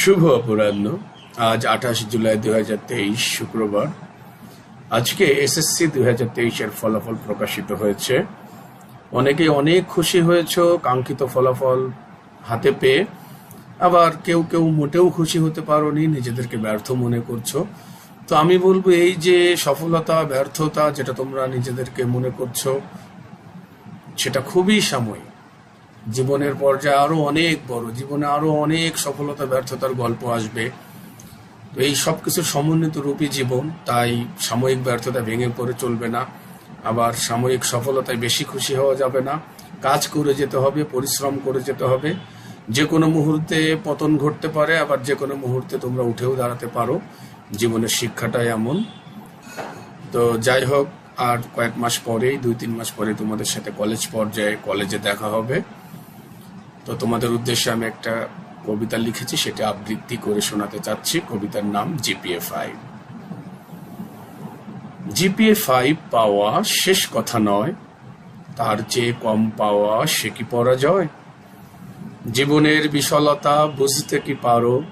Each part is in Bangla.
শুভ অপরাহ্ন। আজ আঠাশ জুলাই দু হাজার তেইশ শুক্রবার। আজকে এসএসসি দু হাজার ফলাফল প্রকাশিত হয়েছে। অনেকে অনেক খুশি হয়েছ, কাঙ্ক্ষিত ফলাফল হাতে পেয়ে। আবার কেউ কেউ মোটেও খুশি হতে পারোনি, নিজেদেরকে ব্যর্থ মনে করছ। তো আমি বলব এই যে সফলতা, ব্যর্থতা যেটা তোমরা নিজেদেরকে মনে করছ, সেটা খুবই সাময়িক। জীবনের পর্যায়ে আরও অনেক বড়, জীবনে আরও অনেক সফলতা, ব্যর্থতার গল্প আসবে। এই সব কিছুর সমন্বিত রূপী জীবন, তাই সাময়িক ব্যর্থতা ভেঙে পড়ে চলবে না। আবার সাময়িক সফলতায় বেশি খুশি হওয়া যাবে না। কাজ করে যেতে হবে, পরিশ্রম করে যেতে হবে। যে কোনো মুহূর্তে পতন ঘটতে পারে, আবার যে কোনো মুহূর্তে তোমরা উঠেও দাঁড়াতে পারো। জীবনের শিক্ষাটাই এমন। তো যাই হোক, আর কয়েক মাস পরেই, দুই তিন মাস পরে তোমাদের সাথে কলেজ পর্যায়ে কলেজে দেখা হবে। তো তোমাদের উদ্দেশ্যে আমি একটা কবিতা লিখেছি, সেটা আবৃত্তি করে শোনাতে চাচ্ছি। কবিতার নাম জিপিএ ফাইভ জিপিএ ফাইভ পাওয়া শেষ কথা নয়। তার চেয়ে কম পাওয়া সে কি পরাজয়? জীবনের বিশালতা বুঝতে কি পারো?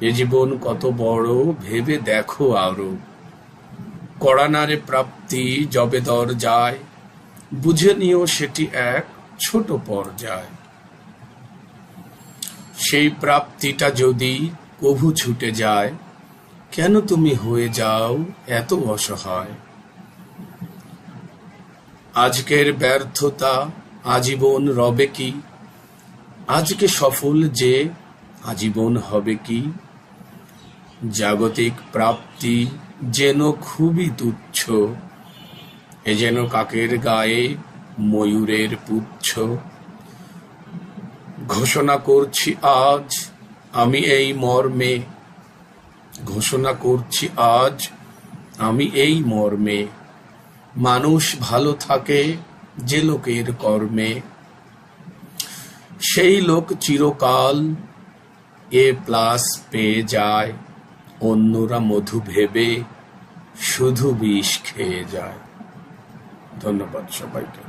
এ জীবন কত বড়, ভেবে দেখো আরও। কড়ানারে প্রাপ্তি জবে দর যায়, বুঝে নিও সেটি এক ছোট পর্যায়। সেই প্রাপ্তিটা যদি কভু ছুটে যায়, কেন তুমি হয়ে যাও এত অসহায়? আজকের ব্যর্থতা আজীবন রবে কি? আজকে সফল যে আজীবন হবে কি? জাগতিক প্রাপ্তি যেন খুবই তুচ্ছ, এ যেন কাকের গায়ে ময়ূরের পুচ্ছ। ঘোষণা করছি আজ আমি এই মর্মে। ঘোষণা করছি আজ আমি এই মর্মে। মানুষ ভালো থাকে যে লোকের কর্মে। সেই লোক চিরকাল এ প্লাস পেয়ে যায়, অন্যরা মধু ভেবে শুধু বিষ খেয়ে যায়। ধন্যবাদ সবাইকে।